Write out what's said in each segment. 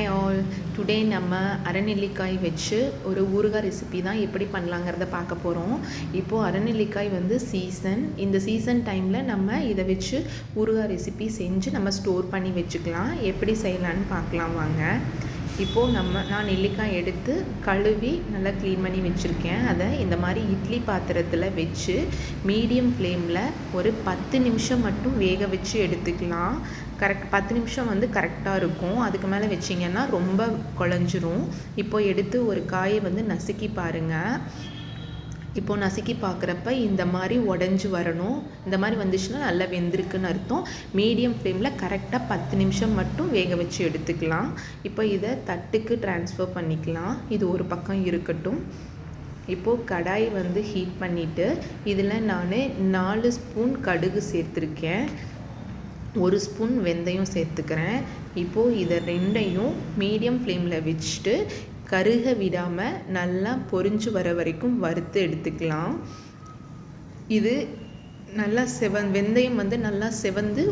Hi all today நம்ம அரைநெல்லிக்காய் வச்சு ஒரு ஊறுகாய் ரெசிபி தான் எப்படி பண்ணலாங்கிறத பார்க்க போகிறோம் இப்போது அரைநெல்லிக்காய் வந்து சீசன் இந்த சீசன் டைமில் நம்ம இதை வச்சு ஊறுகாய் ரெசிபி செஞ்சு நம்ம ஸ்டோர் பண்ணி வச்சுக்கலாம். எப்படி செய்யலான்னு பார்க்கலாம் வாங்க. இப்போது நம்ம நான் நெல்லிக்காய் எடுத்து கழுவி நல்லா க்ளீன் பண்ணி வச்சுருக்கேன். அதை இந்த மாதிரி இட்லி பாத்திரத்தில் வச்சு மீடியம் ஃப்ளேமில் ஒரு பத்து நிமிஷம் மட்டும் வேக வச்சு எடுத்துக்கலாம். கரெக்ட் பத்து நிமிஷம் வந்து கரெக்டாக இருக்கும். அதுக்கு மேலே வச்சிங்கன்னா ரொம்ப குழஞ்சிரும். இப்போ எடுத்து ஒரு காயை வந்து நசுக்கி பாருங்கள் இப்போ நசுக்கி பார்க்குறப்ப இந்த மாதிரி உடஞ்சி வரணும். இந்த மாதிரி வந்துச்சுன்னா நல்லா வெந்திருக்குன்னு அர்த்தம். மீடியம் ஃப்ளேமில் கரெக்டாக பத்து நிமிஷம் மட்டும் வேக வச்சு எடுத்துக்கலாம். இப்போ இதை தட்டுக்கு ட்ரான்ஸ்ஃபர் பண்ணிக்கலாம். இது ஒரு பக்கம் இருக்கட்டும். இப்போது கடாய் வந்து ஹீட் பண்ணிவிட்டு இதில் நான் நாலு ஸ்பூன் கடுகு சேர்த்துருக்கேன். ஒரு ஸ்பூன் வெந்தயம் சேர்த்துக்கிறேன். இப்போது இதை ரெண்டையும் மீடியம் ஃப்ளேமில் வச்சுட்டு கருக விடாமல் நல்லா பொரிஞ்சு வர வரைக்கும் வறுத்து எடுத்துக்கலாம். இது நல்லா செவந் வெந்தயம் வந்து நல்லா செவந்து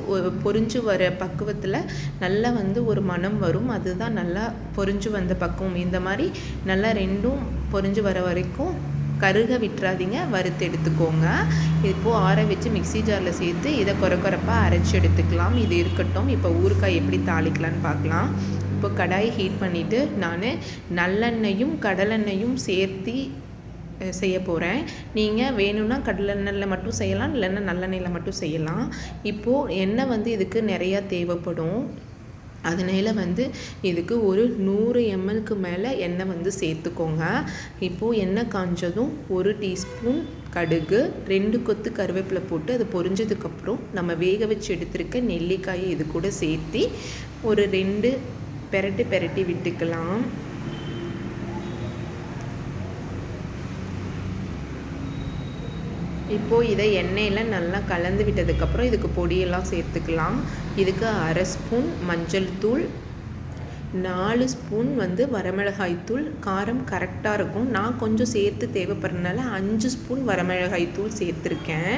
பொரிஞ்சு வர பக்குவத்தில் நல்லா வந்து ஒரு மனம் வரும். அதுதான் நல்லா பொரிஞ்சு வந்த பக்குவம். இந்த மாதிரி நல்லா ரெண்டும் பொரிஞ்சு வர வரைக்கும் கருக விட்டுறாதீங்க வறுத்து எடுத்துக்கோங்க. இப்போது ஆற வச்சு மிக்சி ஜாரில் சேர்த்து இதை குறை குறைப்பாக அரைச்சி எடுத்துக்கலாம். இது இருக்கட்டும். இப்போ ஊறுக்காய் எப்படி தாளிக்கலான்னு பார்க்கலாம். இப்போ கடாய் ஹீட் பண்ணிவிட்டு நான் நல்லெண்ணெயும் கடலெண்ணெயும் சேர்த்து செய்ய போகிறேன் நீங்கள் வேணும்னா கடலெண்ணெயில் மட்டும் செய்யலாம் இல்லைன்னா நல்லெண்ணெயில் மட்டும் செய்யலாம். இப்போது எண்ணெய் வந்து இதுக்கு நிறையா தேவைப்படும். அதனால் வந்து இதுக்கு ஒரு நூறு எம்எல்க்கு மேலே எண்ணெய் வந்து சேர்த்துக்கோங்க. இப்போது எண்ணெய் காஞ்சதும் ஒரு டீஸ்பூன் கடுகு ரெண்டு கொத்து கருவேப்பிலை போட்டு அது பொரிஞ்சதுக்கப்புறம் நம்ம வேக வச்சு எடுத்திருக்க நெல்லிக்காயை இது கூட சேர்த்து ஒரு ரெண்டு பெரட்டி பெரட்டி விட்டுக்கலாம். இப்போது இதை எண்ணெயில் நல்லா கலந்து விட்டதுக்கப்புறம் இதுக்கு பொடியெல்லாம் சேர்த்துக்கலாம். இதுக்கு அரை ஸ்பூன் மஞ்சள் தூள் நாலு ஸ்பூன் வந்து வரமிளகாய் தூள். காரம் கரெக்டாக இருக்கும். நான் கொஞ்சம் சேர்த்து தேவைப்படுறதுனால அஞ்சு ஸ்பூன் வரமிளகாய் தூள் சேர்த்துருக்கேன்.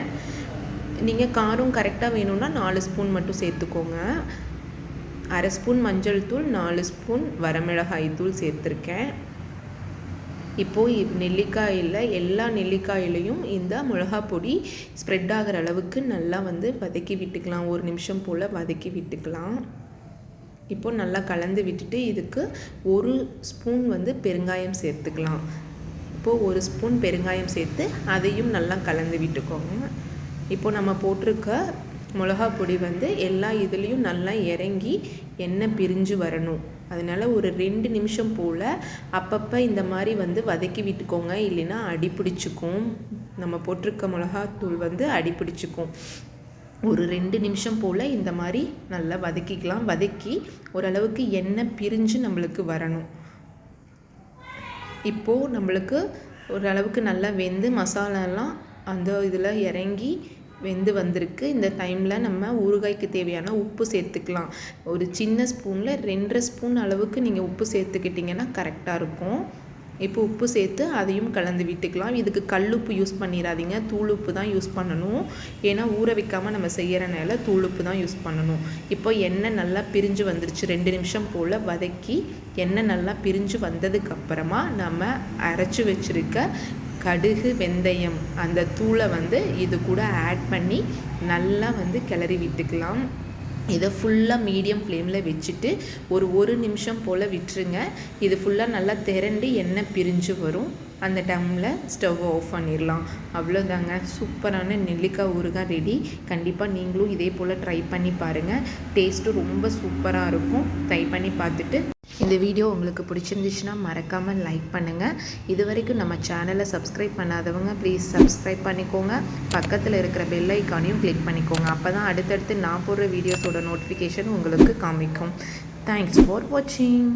நீங்கள் காரம் கரெக்டாக வேணும்னா நாலு ஸ்பூன் மட்டும் சேர்த்துக்கோங்க. அரை ஸ்பூன் மஞ்சள் தூள் நாலு ஸ்பூன் வரமிளகாய் தூள் சேர்த்துருக்கேன். இப்போது நெல்லிக்காயில் எல்லா நெல்லிக்காயிலையும் இந்த மிளகா பொடி ஸ்ப்ரெட் ஆகிற அளவுக்கு நல்லா வந்து வதக்கி விட்டுக்கலாம். ஒரு நிமிஷம் போல் வதக்கி விட்டுக்கலாம். இப்போது நல்லா கலந்து விட்டுட்டு இதுக்கு ஒரு ஸ்பூன் வந்து பெருங்காயம் சேர்த்துக்கலாம். இப்போது ஒரு ஸ்பூன் பெருங்காயம் சேர்த்து அதையும் நல்லா கலந்து விட்டுக்கோங்க. இப்போது நம்ம போட்டிருக்க மிளகா பொடி வந்து எல்லா இதுலேயும் நல்லா இறங்கி எண்ணெய் பிரிஞ்சு வரணும். அதனால் ஒரு ரெண்டு நிமிஷம் போல் அப்பப்போ இந்த மாதிரி வந்து வதக்கி விட்டுக்கோங்க. இல்லைன்னா அடி பிடிச்சிக்கும். நம்ம போட்டிருக்க மிளகாத்தூள் வந்து அடி பிடிச்சிக்கும். ஒரு ரெண்டு நிமிஷம் போல் இந்த மாதிரி நல்லா வதக்கிக்கலாம். வதக்கி ஓரளவுக்கு எண்ணெய் பிரிஞ்சு நம்மளுக்கு வரணும். இப்போது நம்மளுக்கு ஓரளவுக்கு நல்லா வெந்து மசாலாலாம் அந்த இதில் இறங்கி வெந்து வந்திருக்கு. இந்த டைமில் நம்ம ஊறுகாய்க்கு தேவையான உப்பு சேர்த்துக்கலாம். ஒரு சின்ன ஸ்பூனில் ரெண்டரை ஸ்பூன் அளவுக்கு நீங்கள் உப்பு சேர்த்துக்கிட்டிங்கன்னா கரெக்டாக இருக்கும். இப்போ உப்பு சேர்த்து அதையும் கலந்து விட்டுக்கலாம். இதுக்கு கல் உப்பு யூஸ் பண்ணிடாதீங்க. தூள் உப்பு தான் யூஸ் பண்ணணும். ஏன்னா ஊற வைக்காமல் நம்ம செய்கிறனால தூள் உப்பு தான் யூஸ் பண்ணணும். இப்போ எண்ணெய் நல்லா பிரிஞ்சு வந்துருச்சு. ரெண்டு நிமிஷம் போல் வதக்கி எண்ணெய் நல்லா பிரிஞ்சு வந்ததுக்கப்புறமா நம்ம அரைச்சி வச்சுருக்க கடுகு வெந்தயம் அந்த தூளை வந்து இது கூட ஆட் பண்ணி நல்லா வந்து கிளறி விட்டுக்கலாம். இதை ஃபுல்லாக மீடியம் ஃப்ளேமில் வச்சுட்டு ஒரு ஒரு நிமிஷம் போல் விட்டுருங்க. இது ஃபுல்லாக நல்லா திரண்டு எண்ணெய் பிரிஞ்சு வரும். அந்த டைமில் ஸ்டவ் ஆஃப் பண்ணிடலாம் அவ்வளோதாங்க சூப்பரான நெல்லிக்காய் ஊறுகாய் ரெடி கண்டிப்பாக நீங்களும் இதே போல் ட்ரை பண்ணி பாருங்கள் டேஸ்ட்டும் ரொம்ப சூப்பராக இருக்கும். ட்ரை பண்ணி பார்த்துட்டு இந்த வீடியோ உங்களுக்கு பிடிச்சிருந்துச்சுன்னா மறக்காமல் லைக் பண்ணுங்கள் இது வரைக்கும் நம்ம சேனலை சப்ஸ்கிரைப் பண்ணாதவங்க ப்ளீஸ் சப்ஸ்கிரைப் பண்ணிக்கோங்க. பக்கத்தில் இருக்கிற பெல் ஐக்கானையும் கிளிக் பண்ணிக்கோங்க. அப்போ தான் அடுத்தடுத்து நான் போடுற வீடியோஸோட நோட்டிஃபிகேஷன் உங்களுக்கு காமிக்கும். தேங்க்ஸ் ஃபார் வாட்சிங்